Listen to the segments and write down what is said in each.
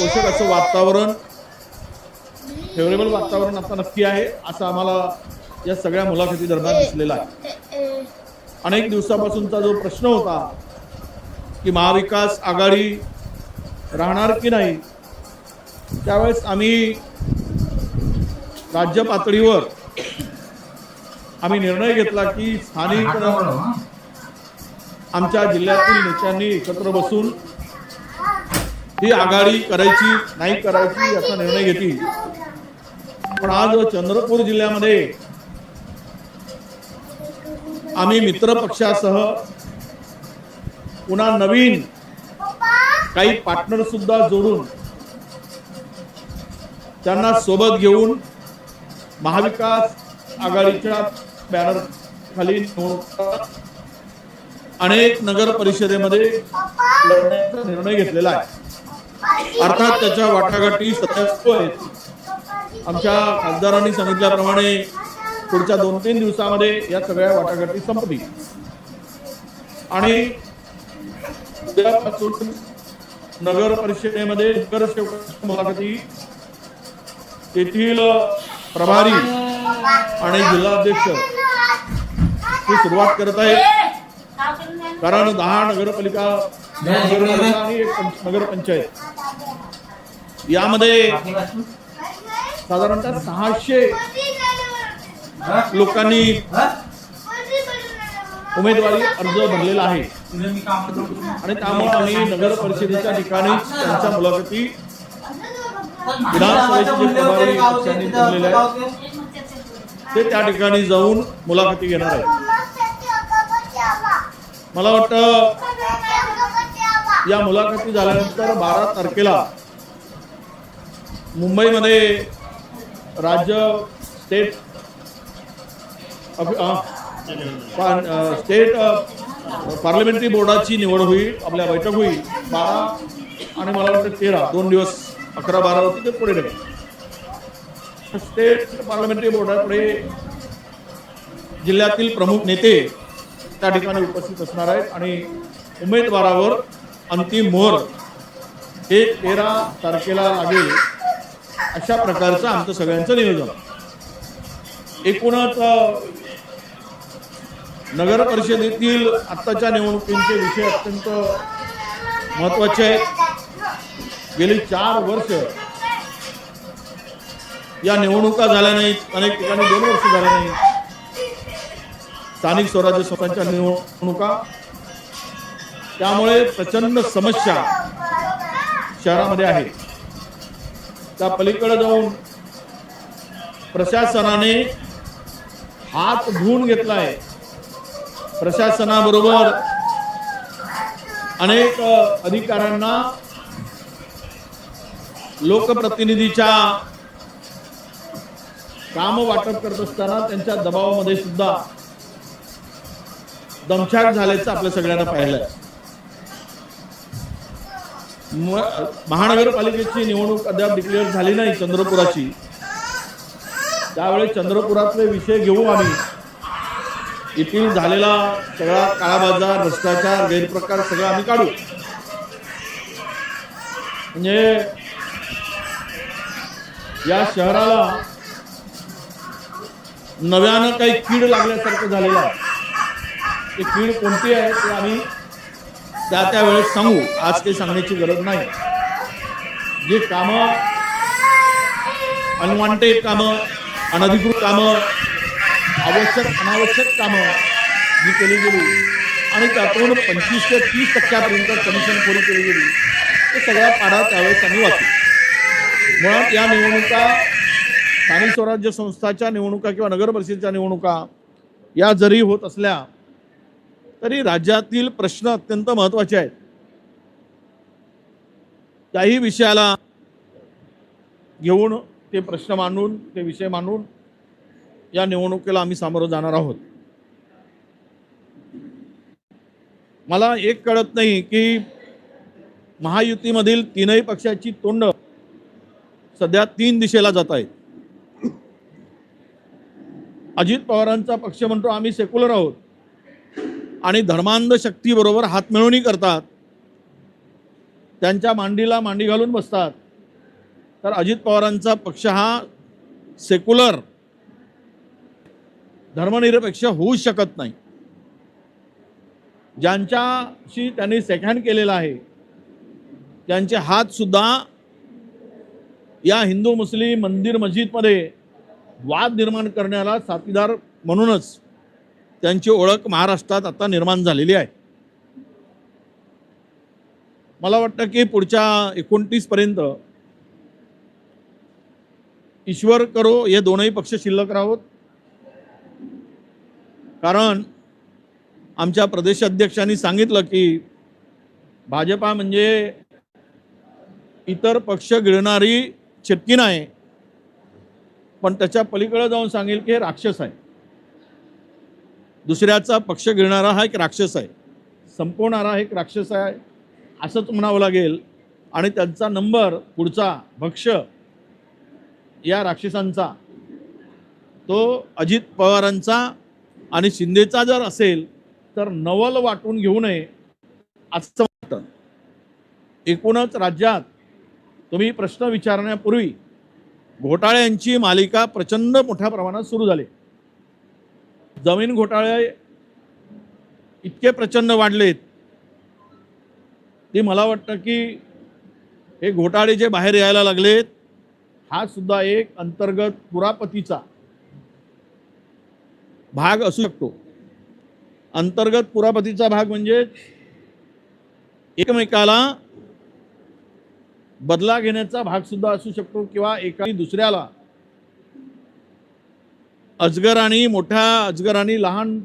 पोषक असं वातावरण फेवरेबल वातावरण आता नक्की आहे असं आम्हाला या सगळ्या मुलाखती दरम्यान दिसलेलं आहे. अनेक दिवसापासूनचा जो प्रश्न होता की महाविकास आघाडी राहणार की नाही त्यावेळेस आम्ही राज्य पातळीवर आम्ही निर्णय घेतला की स्थानिक आमच्या जिल्ह्यातील नेत्यांनी एकत्र बसून ही आघाडी करायची नाही करायची याचा निर्णय घेतली. पण आज चंद्रपूर जिल्ह्यामध्ये आम्ही मित्र पक्षासह पुन्हा नवीन काही पार्टनर सुद्धा जोडून त्यांना सोबत घेऊन महाविकास आघाडीच्या बॅनर खाली अनेक नगर परिषदेमध्ये लढण्याचा निर्णय घेतलेला आहे. अर्थात त्याच्या वाटाघाटी सध्या सुरू आहेत. आमच्या खासदारांनी सांगितल्याप्रमाणे पुढच्या दोन तीन दिवसामध्ये या सगळ्या वाटाघाटी संपली. आणि उद्यापासून नगर परिषदेमध्ये नगरसेवकांच्या मुलाखती तेथील प्रभारी आणि जिल्हाध्यक्ष ही सुरुवात करत आहेत. कारण दहा नगरपालिका आणि एक पंच- नगरपंचायत यामध्ये साधारणतः सहाशे लोकांनी उमेदवारी अर्ज भरलेला आहे. आणि त्यामुळे आम्ही नगर परिषदेच्या ठिकाणी त्यांच्या मुलाखती विधानसभेचे आहेत ते त्या ठिकाणी जाऊन मुलाखती घेणार आहेत. मला वाटतं या मुलाखती झाल्यानंतर बारा तारखेला मुंबईमध्ये राज्य स्टेट स्टेट पार्लमेंटरी बोर्डाची निवड होईल आपल्या बैठक होईल बारा आणि मला वाटतं तेरा दोन दिवस अकरा बारा होते ते पुढे निघेल स्टेट पार्लमेंटरी बोर्डापुढे जिल्ह्यातील प्रमुख नेते त्या ठिकाणी उपस्थित असणार आहेत आणि उमेदवारावर अंतिम मोहर हे तेरा तारखेला लागेल. अशा प्रकारचं आमचं सगळ्यांचं नियोजन. एकूणच नगर परिषदेतील आत्ताच्या निवडणुकींचे विषय अत्यंत महत्त्वाचे आहेत. गेली चार वर्ष या निवडणुका झाल्या नाहीत अनेक ठिकाणी दोन वर्ष झाल्या नाहीत. स्थानिक स्वराज्य संस्थांच्या निवडणुका त्यामुळे प्रचंड समस्या शहरामध्ये आहे. त्या पलीकडे जाऊन प्रशासनाने हात धुवून घेतला आहे प्रशासनाबरोबर अनेक अधिकाऱ्यांना लोकप्रतिनिधीच्या काम वाटप करत असताना त्यांच्या दबावामध्ये सुद्धा दमछाक झाल्याचं आपल्या सगळ्यांना पाहिलं महानगरपालिकेची निवडणूक अद्याप डिक्लेअर झाली नाही चंद्रपुराची. त्यावेळेस चंद्रपुरातले विषय घेऊ आम्ही येथील झालेला सगळा काळा बाजार भ्रष्टाचार गैरप्रकार सगळं आम्ही काढू. म्हणजे या शहराला नव्यानं काही कीड लागल्यासारखं झालेलं आहे. ती कीड कोणती आहे ते आम्ही त्या त्या वेळेस सांगू. आज ते सांगण्याची गरज नाही. जे कामं अनवॉन्टेड कामं अनधिकृत कामं आवश्यक अनावश्यक कामं जी केली गेली. आणि त्यातून पंचवीस ते तीस टक्क्यापर्यंत कमिशनखोरी केली गेली. ते सगळ्या पाडा त्यावेळेस आम्ही वाचू मुळात या निवडणुका स्थानिक स्वराज्य संस्थाच्या निवडणुका किंवा नगर परिषदेच्या निवडणुका या जरी होत असल्या तरी राज्यातील प्रश्न अत्यंत महत्त्वाचे आहेत. त्याही विषयाला घेऊन ते प्रश्न मांडून ते विषय मांडून या निवडणुकीला आम्ही सामोरं जाणार आहोत. मला एक कळत नाही की महायुतीमधील तीनही पक्षाची तोंड सध्या तीन दिशेला जात आहेत. अजित पवारांचा पक्ष म्हणतो आम्ही सेक्युलर आहोत. आणि धर्मांध शक्तीबरोबर हातमिळवणी करतात. त्यांच्या मांडीला मांडी घालून बसतात. तर अजित पवारांचा पक्ष हा सेक्युलर धर्मनिरपेक्ष होऊ शकत नाही. ज्यांच्याशी त्यांनी सेकंड केलेला आहे त्यांचे हात सुद्धा या हिंदू मुस्लिम मंदिर मस्जिदमध्ये वाद निर्माण करण्याला साथीदार म्हणूनच त्यांची ओळख महाराष्ट्रात आता निर्माण झालेली आहे. मला वाटतं की पुढच्या एकोणतीस पर्यंत ईश्वर करो हे दोनही पक्ष शिल्लक राहोत. कारण आमच्या प्रदेशाध्यक्षांनी सांगितलं की भाजपा म्हणजे इतर पक्ष गिळणारी चिटकी नाही. पण त्याच्या पलीकडे जाऊन सांगेल की हे राक्षस आहे. दुसऱ्याचा पक्ष घेणारा हा एक राक्षस आहे. संपवणारा हा एक राक्षस आहे. असंच म्हणावं लागेल. आणि त्यांचा नंबर पुढचा भक्ष या राक्षसांचा. तो अजित पवारांचा आणि शिंदेचा जर असेल तर नवल वाटून घेऊ नये असं वाटतं. एकूणच राज्यात तुम्ही प्रश्न विचारण्यापूर्वी घोटाळ्यांची मालिका प्रचंड मोठ्या प्रमाणात सुरू झाली. जमीन घोटाळे इतके प्रचंड वाढलेत ते मला वाटतं की हे घोटाळे जे बाहेर यायला लागलेत हा सुद्धा एक अंतर्गत पुरापतीचा भाग असू शकतो. अंतर्गत पुरापतीचा भाग म्हणजे एकमेकाला बदला घेण्याचा भाग सुद्धा असू शकतो किंवा एका दुसऱ्याला अजगराने मोठ्या अजगराने लहान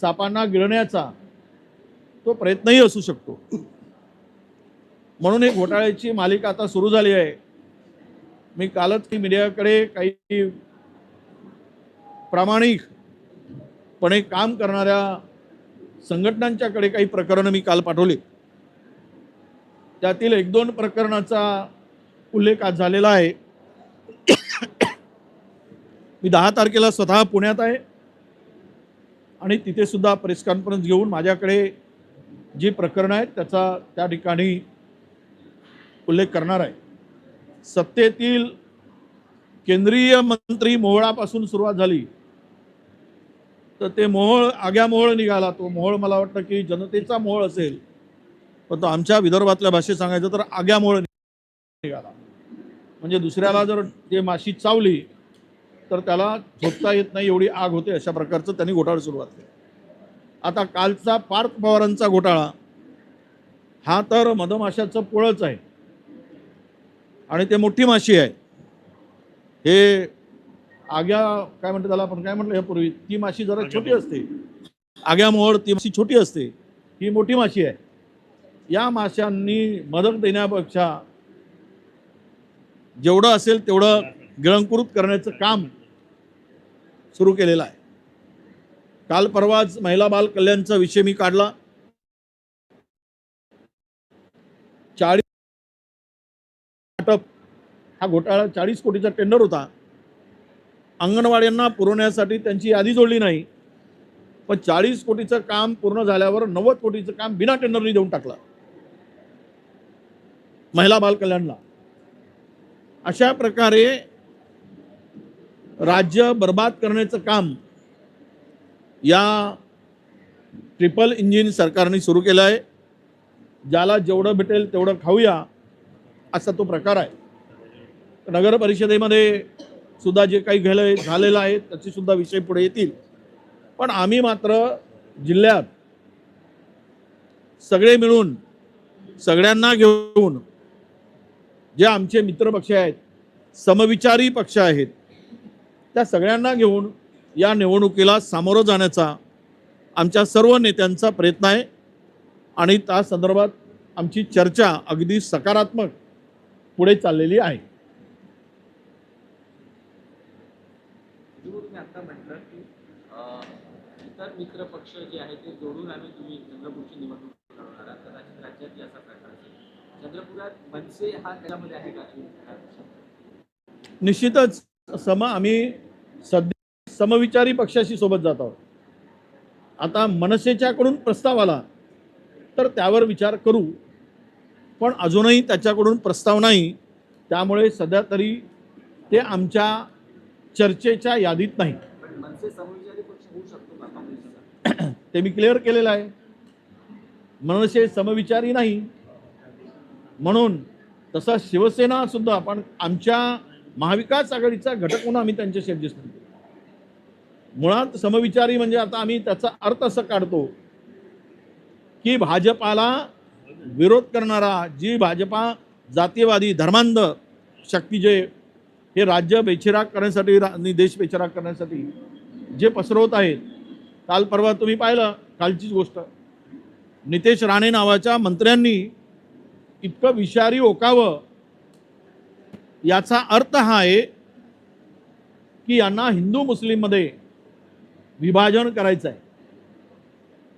सापांना गिळण्याचा तो प्रयत्नही असू शकतो. म्हणून एक घोटाळ्याची मालिका आता सुरू झाली आहे. मी कालच की मीडियाकडे काही प्रामाणिकपणे काम करणाऱ्या संघटनांच्याकडे काही प्रकरणं मी काल पाठवली. त्यातील एक दोन प्रकरणाचा उल्लेख आज झालेला आहे. मी दहा तारखेला स्वतः पुण्यात आहे. आणि तिथेसुद्धा प्रेस कॉन्फरन्स घेऊन माझ्याकडे जी प्रकरणं आहेत त्याचा त्या ठिकाणी उल्लेख करणार आहे. सत्तेतील केंद्रीय मंत्री मोहळापासून सुरुवात झाली. तर ते मोहळ आग्या मोहळ निघाला. तो मोहळ मला वाटतं की जनतेचा मोहळ असेल. पण तो आमच्या विदर्भातल्या भाषेत सांगायचं तर आग्या मोहळ निघाला. म्हणजे दुसऱ्याला जर ते माशी चावली तर त्याला झोपता येत नाही एवढी आग होते अशा प्रकारचं त्यांनी घोटाळा सुरुवात केली. आता कालचा पार्थ पवारांचा घोटाळा हा तर मधमाशाचं पोळच आहे आणि ते मोठी माशी आहे. हे आग्या काय म्हणते त्याला आपण काय म्हटलं यापूर्वी? ती माशी जरा छोटी असते. आग्या मोहळ ती माशी छोटी असते. ही मोठी माशी आहे. या माशांनी मदत देण्यापेक्षा जेवढं असेल तेवढं गिळंकृत करण्याचं काम सुरू केलेला आहे. काल परवाच महिला बाल कल्याणचा विषय मी काढला. चाळीस हा घोटाळा चाळीस कोटीचा टेंडर होता. अंगणवाड्यांना पुरवण्यासाठी त्यांची यादी जोडली नाही. पण चाळीस कोटीचं काम पूर्ण झाल्यावर नव्वद कोटीचं काम बिना टेंडरनी देऊन टाकलं. महिला बाल कल्याणला. अशा प्रकारे राज्य बर्बाद करण्याचं काम या ट्रिपल इंजिन सरकारने सुरू केलं आहे. ज्याला जेवढं भेटेल तेवढं खाऊया असा तो प्रकार आहे. नगर परिषदेमध्ये सुद्धा जे काही गेलं झालेलं आहे त्याचे सुद्धा विषय पुढे येतील. पण आम्ही मात्र जिल्ह्यात सगळे मिळून सगळ्यांना घेऊन जे आमचे मित्रपक्ष आहेत समविचारी पक्ष आहेत त्या सगळ्यांना घेऊन या निवडणुकीला सामोरं जाण्याचा आमच्या सर्व नेत्यांचा प्रयत्न आहे. आणि त्या संदर्भात आमची चर्चा अगदी सकारात्मक पुढे चाललेली आहे. तुम्ही तुम्ही आता म्हटलं की अं, इतर मित्र पक्ष जे आहे ते जोडून आम्ही तुम्ही चंद्रपूरची निवडणूक लढवणार आहात. कदाचित राज्यातही असा प्रकार असेल. चंद्रपुरात मनसे हा त्याच्यामध्ये आहे का? अजून काय पक्ष? निश्चितच सम आम्ही सध्या समविचारी पक्षाशी सोबत जात आहोत. आता मनसेच्याकडून प्रस्ताव आला तर त्यावर विचार करू. पण अजूनही त्याच्याकडून प्रस्ताव नाही. त्यामुळे सध्या तरी ते आमच्या चर्चेच्या यादीत नाही ते मी क्लिअर केलेलं आहे. मनसे समविचारी नाही. म्हणून तसा शिवसेना सुद्धा पण आमच्या महाविकास आघाडीचा घटक म्हणून आम्ही त्यांच्याशी ॲडजस्टमेंट केली. मुळात समविचारी म्हणजे आता आम्ही त्याचा अर्थ असं काढतो की भाजपाला विरोध करणारा जी भाजपा जातीयवादी धर्मांध शक्ती जे हे राज्य बेचिराग करण्यासाठी रा- आणि देश बेचिराग करण्यासाठी जे पसरवत आहेत काल परवा तुम्ही पाहिलं कालचीच गोष्ट. नितेश राणे नावाच्या मंत्र्यांनी इतकं विषारी ओकावं याचा अर्थ हा आहे की यांना हिंदू मुस्लिममध्ये विभाजन करायचं आहे.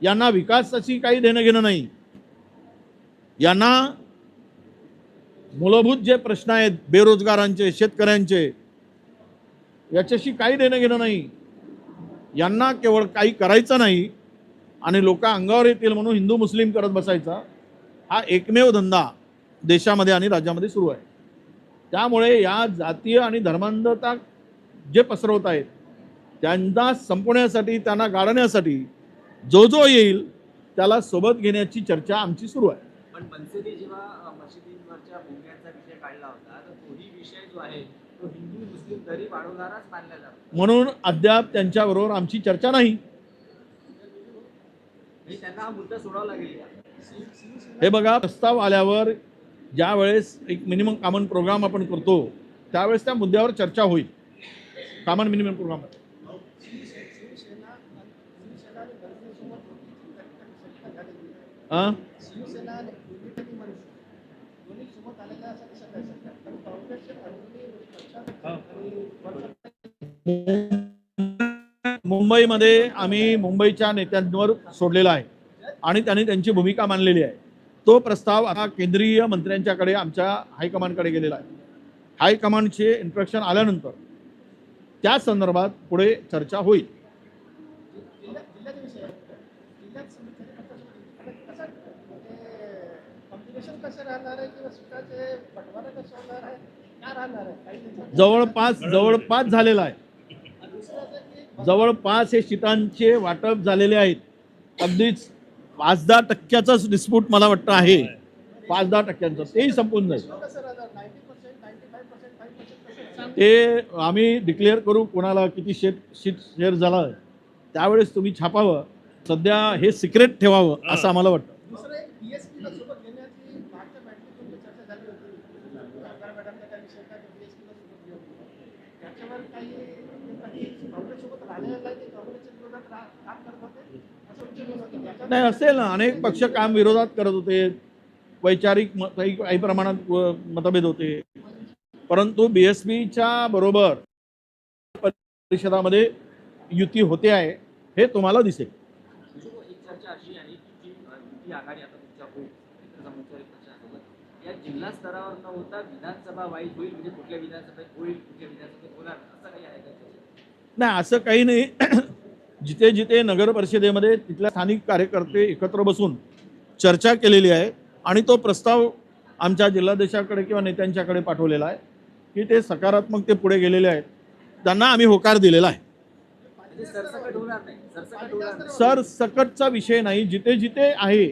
यांना विकासाची काही देणं घेणं नाही. यांना मूलभूत जे प्रश्न आहेत बेरोजगारांचे शेतकऱ्यांचे याच्याशी काही देणं घेणं नाही. यांना केवळ काही करायचं नाही आणि लोक अंगावर येतील म्हणून हिंदू मुस्लिम करत बसायचा हा एकमेव धंदा देशामध्ये आणि राज्यामध्ये सुरू आहे. त्यामुळे या जातीय आणि धर्मांधता जे पसरवत आहेत त्यांना संपवण्यासाठी त्यांना गाडण्यासाठी जो जो येईल त्याला सोबत घेण्याची चर्चा आमची सुरू आहे. पण जेव्हा मशिदींवरच्या भोंग्यांचा विषय काढला होता तर तोही विषय जो आहे तो हिंदू मुस्लिम तरी वाढवणाराच मानला जातो. म्हणून अद्याप त्यांच्याबरोबर आमची चर्चा नाही. म्हणजे त्यांना हा मुद्दा सोडावा लागेल. का? हे बघा प्रस्ताव आल्यावर ज्या वेळेस एक मिनिमम कॉमन प्रोग्राम आपण करतो त्यावेळेस त्या मुद्द्यावर चर्चा होईल. कॉमन मिनिमम प्रोग्राम मुंबईमध्ये आम्ही मुंबईच्या नेत्यांवर सोडलेला आहे. आणि त्यांनी त्यांची भूमिका मांडलेली आहे. तो प्रस्ताव आता केंद्रीय मंत्र्यांच्याकडे आमच्या हायकमांडकडे गेलेला आहे. हायकमांडचे इन्स्ट्रक्शन आल्यानंतर त्या संदर्भात पुढे चर्चा होईल. जवळपास जवळपास झालेला आहे. जवळपास हे शीतांचे वाटप झालेले आहेत. अगदीच पाच दहा टक्क्याचाच डिस्प्यूट मला वाटतं आहे. पाच दहा टक्क्यांचं. तेही संपून जाईल. ते आम्ही डिक्लेअर करू कोणाला किती शेट शीट शेअर झाला त्यावेळेस तुम्ही छापावं. सध्या हे सिक्रेट ठेवावं असं आम्हाला वाटतं दुसरं एक DSP ला सोबत घेण्याची मागच्या बॅटलीतून चर्चा झाली होती आमदार मॅडमचा काही विषय काय DSP ला सोबत घेऊ त्याच्यावर काही काही काँग्रेससोबत राहिलेलं नाही ते काँग्रेसच्या विरोधात रा- काम करत होते असं विचार होत होतं त्याच्यावर नाही असेल ना. अनेक पक्ष काम विरोधात करत होते. वैचारिक काही काही प्रमाणात मतभेद होते. परंतु बी एस पीच्या बरोबर परिषदामध्ये युती होते आहे हे तुम्हाला दिसेल. जिल्हा स्तरावर न होता विधानसभा वाईज होईल म्हणजे कुठल्या विधानसभेत होईल कुठल्या विधानसभेत होणार असं काही आहे का नाही असं काही नाही. जिथे जिथे नगर परिषदेमध्ये तिथल्या स्थानिक कार्यकर्ते एकत्र बसून चर्चा केलेली आहे आणि तो प्रस्ताव आमच्या जिल्हाध्यक्षाकडे किंवा नेत्यांच्याकडे पाठवलेला आहे की ते सकारात्मक ते पुढे गेलेले आहेत. त्यांना आम्ही होकार दिलेला आहे. सर सकटचा विषय नाही. जिथे जिथे आहे.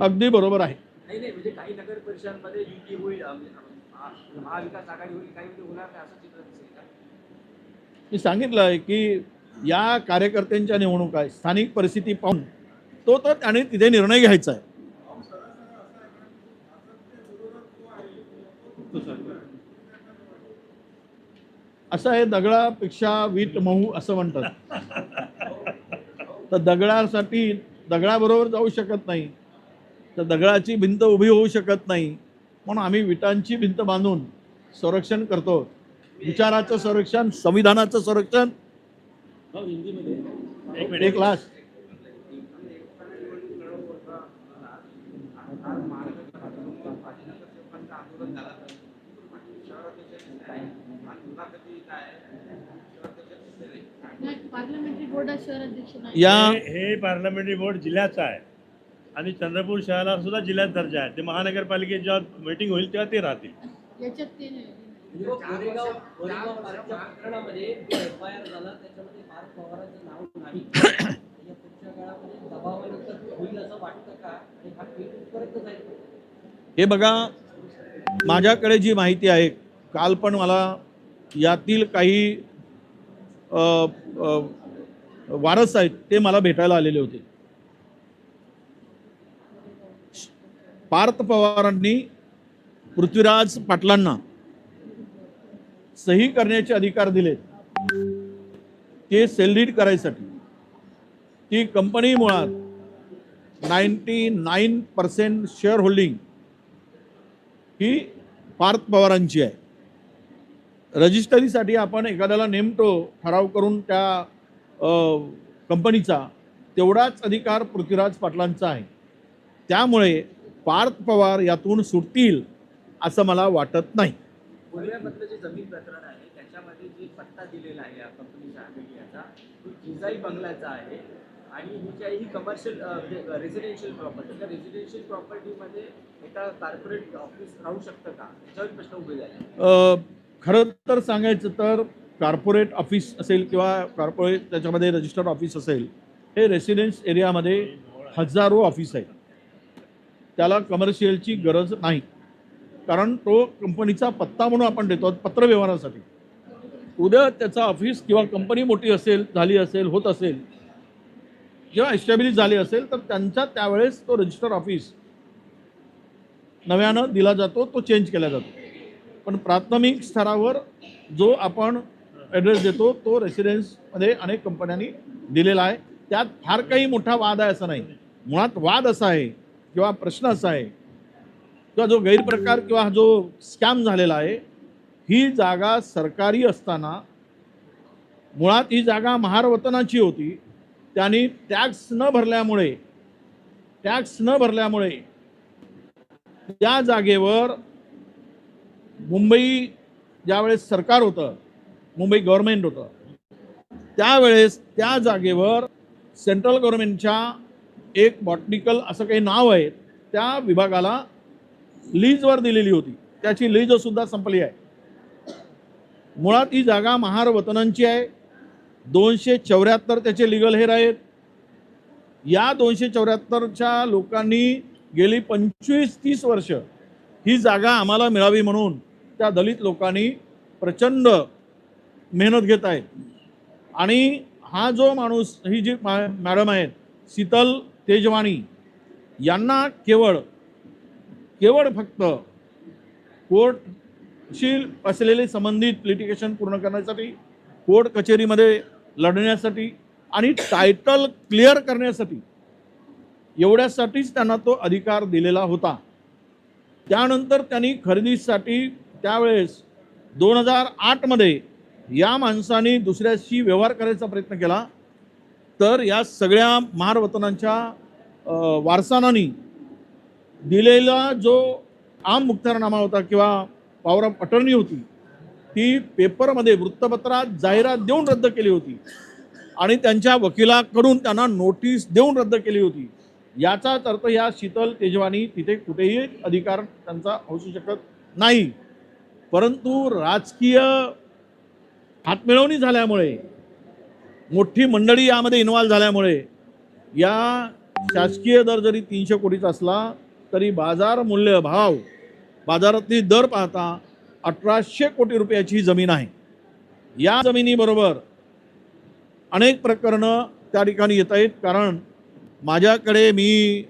अगदी बरोबर आहे. महाविकास काही होणार नाही असं चित्र दिसेल मी सांगितलं आहे की या कार्यकर्त्यांच्या निवडणूक आहे स्थानिक परिस्थिती पाहून तो तर त्याने तिथे निर्णय घ्यायचा आहे. असं आहे दगडापेक्षा वीट मऊ असं म्हणतात. तर दगडासाठी दगडाबरोबर जाऊ शकत नाही. तर दगडाची भिंत उभी होऊ शकत नाही. म्हणून आम्ही विटांची भिंत बांधून संरक्षण करतो. विचाराचं संरक्षण संविधानाचं संरक्षण. एक नाही. या हे हे पार्लमेंटरी बोर्ड जिल्ह्याचा आहे. आणि चंद्रपूर शहराला सुद्धा जिल्ह्यात दर्जा आहे. ते महानगरपालिकेत जेव्हा मीटिंग होईल तेव्हा ते राहतील. याच्यात ते नाही. जो गोरेगाव गोरेगाव पार्कच्या प्रकरणामध्ये जो एफ आय आर झाला त्याच्यामध्ये पार्थ पवारांचं नाव नाही. या पुढच्या काळामध्ये दबावानंतर होईल असं वाटतं का? आणि हा? हे बघा माझ्याकडे जी माहिती आहे काल पण मला यातील काही अ, अ, वारस आहेत ते मला भेटायला आलेले होते. पार्थ पवारांनी पृथ्वीराज पाटलांना सही करण्याचे अधिकार दिलेत ते सेलरीड करायसाठी. ती कंपनी मुळात ninety nine percent share holding ही पार्थ पवारांची आहे. रजिस्टरीसाठी आपण एखाद्याला नेमतो ठराव करून त्या कंपनीचा तेवढाच अधिकार पृथ्वीराज पाटलांचा आहे. त्यामुळे पार्थ पवार यातून सुटतील असं मला वाटत नाही. गोव्यामधलं जे जमीन प्रकरण आहे. त्याच्यामध्ये जे पत्ता दिलेला आहे या कंपनीच्या मीडियाचा तो जिजाई बंगल्याचा आहे. आणि ही जी आहे ही कमर्शियल रेसिडेन्शियल प्रॉपर्टी त्या रेसिडेन्शियल प्रॉपर्टीमध्ये एका कॉर्पोरेट ऑफिस राहू शकतं का? याच्यावर प्रश्न उभे झाले. अ, खरं तर सांगायचं तर कॉर्पोरेट ऑफिस असेल किंवा कॉर्पोरेट त्याच्यामध्ये रजिस्टर्ड ऑफिस असेल हे रेसिडेन्स एरियामध्ये हजारो ऑफिस आहेत. त्याला कमर्शियलची गरज नाही. कारण तो कंपनीचा पत्ता म्हणून आपण देतो पत्रव्यवहारासाठी उद्या त्याचा ऑफिस किंवा कंपनी मोठी असेल झाली असेल होत असेल जेव्हा एस्टॅब्लिश झाली असेल तर त्यांचा त्यावेळेस तो रजिस्टर ऑफिस नव्यानं दिला जातो तो चेंज केला जातो. पण प्राथमिक स्तरावर जो आपण ॲड्रेस देतो तो रेसिडेन्समध्ये अनेक कंपन्यांनी दिलेला आहे. त्यात फार काही मोठा वाद आहे असं नाही. मुळात वाद असा आहे किंवा प्रश्न असा आहे किंवा जो गैरप्रकार किंवा जो स्कॅम झालेला आहे ही जागा सरकारी असताना मुळात ही जागा महारवतनाची होती त्यांनी टॅक्स न भरल्यामुळे टॅक्स न भरल्यामुळे त्या जागेवर मुंबई ज्यावेळेस सरकार होतं मुंबई गव्हर्नमेंट होतं त्यावेळेस त्या जागेवर सेंट्रल गव्हर्नमेंटच्या एक बॉटनिकल असं काही नाव आहे त्या विभागाला लीजवर दिलेली होती. त्याची लीजसुद्धा संपली आहे. मुळात ही जागा महार वतनांची आहे. दोनशे चौऱ्याहत्तर त्याचे लिगल हेर आहेत. या दोनशे चौऱ्याहत्तरच्या लोकांनी गेली पंचवीस तीस वर्ष ही जागा आम्हाला मिळावी म्हणून त्या दलित लोकांनी प्रचंड मेहनत घेत आहेत आणि हा जो माणूस ही जी मॅडम आहेत शीतल तेजवाणी यांना केवळ केवळ फक्त कोर्टशी असलेले संबंधित लिटिगेशन पूर्ण करण्यासाठी कोर्ट कचेरीमध्ये लढण्यासाठी आणि टायटल क्लिअर करण्यासाठी एवढ्यासाठीच त्यांना तो अधिकार दिलेला होता. त्यानंतर त्यांनी खरेदीसाठी त्यावेळेस दोन हजार आठमध्ये या माणसाने दुसऱ्याशी व्यवहार करायचा प्रयत्न केला. तर या सगळ्या महारवतनांच्या वारसानांनी दिलेला जो आम मुक्तारनामा होता किंवा पॉवर ऑफ अटर्नी होती ती पेपरमध्ये वृत्तपत्रात जाहिरात देऊन रद्द केली होती. आणि त्यांच्या वकिलाकडून त्यांना नोटीस देऊन रद्द केली होती. याचाच अर्थ या शीतल तेजवानी तिथे कुठेही अधिकार त्यांचा असू शकत नाही. परंतु राजकीय हातमिळवणी झाल्यामुळे मोठी मंडळी यामध्ये इन्व्हॉल्व झाल्यामुळे या शासकीय दर जरी तीनशे कोटीचा असला तरी बाजार मूल्य भाव बाजारातली दर पाहता अठराशे कोटी रुपयाची ही जमीन आहे. या जमिनीबरोबर अनेक प्रकरणं त्या ठिकाणी येत आहेत. कारण माझ्याकडे मी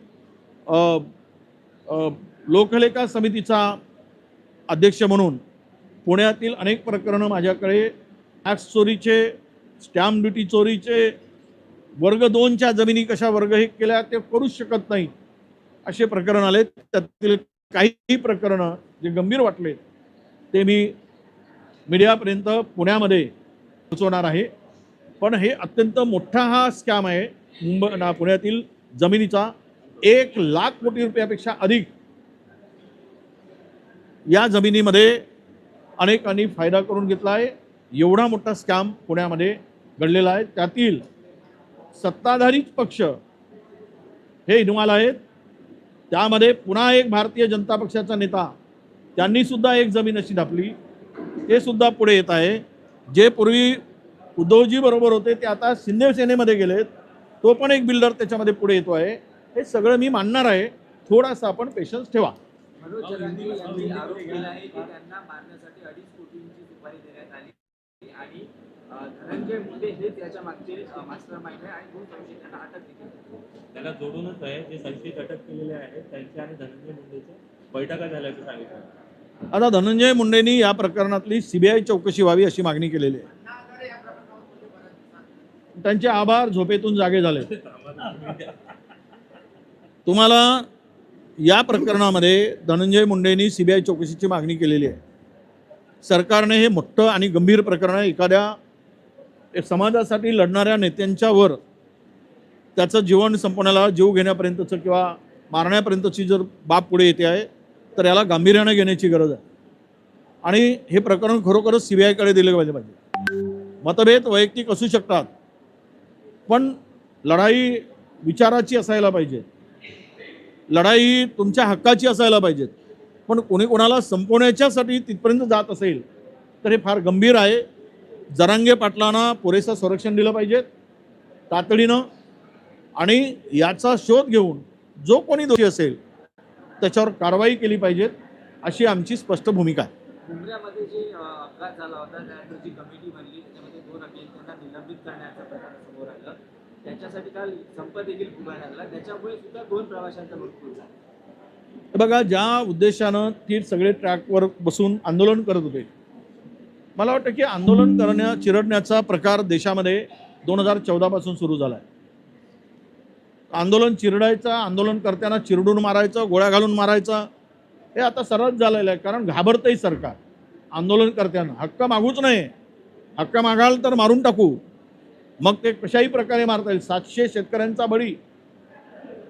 लोकलेखा समितीचा अध्यक्ष म्हणून पुण्यातील अनेक प्रकरणं माझ्याकडे टॅक्स चोरीचे स्टॅम्प ड्युटी चोरीचे वर्ग दोनच्या जमिनी कशा वर्ग हे केल्या ते करूच शकत नाही असे प्रकरण आले त्यातील काही प्रकरणं जे गंभीर वाटले ते मी मीडियापर्यंत पुण्यामध्ये पोचवणार आहे. पण हे अत्यंत मोठा हा स्कॅम आहे. मुंबई ना पुण्यातील जमिनीचा एक लाख कोटी रुपयापेक्षा अधिक या जमिनीमध्ये अनेकांनी फायदा करून घेतला आहे. एवढा मोठा स्कॅम पुण्यामध्ये घडलेला आहे. त्यातील सत्ताधारी पक्ष हे इन्व्हॉल्व आहेत. त्यामध्ये पुन्हा एक भारतीय जनता पक्षाचा नेता त्यांनी सुद्धा एक जमीन अशी ढापली. ते सुद्धा पुढे येत आहे. जे पूर्वी उद्धवजी बरोबर होते ते आता शिंदेसेनेमध्ये गेलेत. तो पण एक बिल्डर त्याच्यामध्ये पुढे येतो आहे. हे सगळं मी मानणार आहे. थोडासा आपण पेशन्स ठेवा. मनोज आरोप केला आहे की त्यांना मारण्यासाठी अडीच कोटींची सुपारी देण्यात आली. आणि धनंजय मुंडे हे त्याच्या मागचे मास्टर माइंड आहे आणि दोन संशयितांना अटक केली. त्याला जोडूनच आहे जे संशयित अटक केलेले आहेत त्यांच्या आणि धनंजय मुंडेच्या बैठका झाल्याचं सांगितलं. आता धनंजय मुंडेंनी या प्रकरणातली सीबीआय चौकशी व्हावी अशी मागणी केलेली आहे. त्यांचे आभार झोपेतून जागे झाले. तुम्हाला या प्रकरणामध्ये धनंजय मुंडेंनी सीबीआय चौकशीची मागणी केलेली आहे. सरकारने हे मोठं आणि गंभीर प्रकरण एखाद्या समाजासाठी लढणाऱ्या नेत्यांच्यावर त्याचं जीवन संपवण्याला जीव घेण्यापर्यंतचं किंवा मारण्यापर्यंतची जर बाब पुढे येते आहे तर याला गांभीर्यानं घेण्याची गरज आहे. आणि हे प्रकरण खरोखरच सी बी आयकडे दिलं पाहिजे पाहिजे. मतभेद वैयक्तिक असू शकतात पण लढाई विचाराची असायला पाहिजे. लढाई तुमच्या हक्काची असायला पाहिजेत. पण कोणी कोणाला संपवण्याच्यासाठी तिथपर्यंत जात असेल तर हे फार गंभीर आहे. जरांगे पाटलांना पुरेसं संरक्षण दिलं पाहिजे तातडीनं. आणि याचा शोध घेऊन जो कोणी दोषी असेल त्याच्यावर कारवाई केली पाहिजे अशी आमची स्पष्ट भूमिका आहे. त्याच्यासाठी काल संप देखील पुकारण्यात आला त्याच्यामुळे सुद्धा दोन प्रवाशांचा मृत्यू झाला. बघा ज्या उद्देशानं ती सगळे ट्रॅकवर बसून आंदोलन करत होते मला वाटतं की आंदोलन करण्या चिरडण्याचा प्रकार देशामध्ये दोन हजार चौदापासून सुरू झाला आहे आंदोलन चिरडायचं करताना चिरडून मारायचं गोळ्या घालून मारायचं हे आता सरळ झालेलं आहे. कारण घाबरतंही सरकार. आंदोलनकर्त्यांना हक्क मागूच नाही हक्क मागाल तर मारून टाकू. मग ते कशाही प्रकारे मारता येईल? सातशे शेतकऱ्यांचा बळी.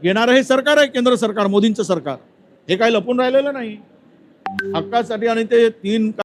घेणारं हे सरकार आहे केंद्र सरकार मोदींचं सरकार. हे काही लपून राहिलेलं नाही. हक्कासाठी आणि ते तीन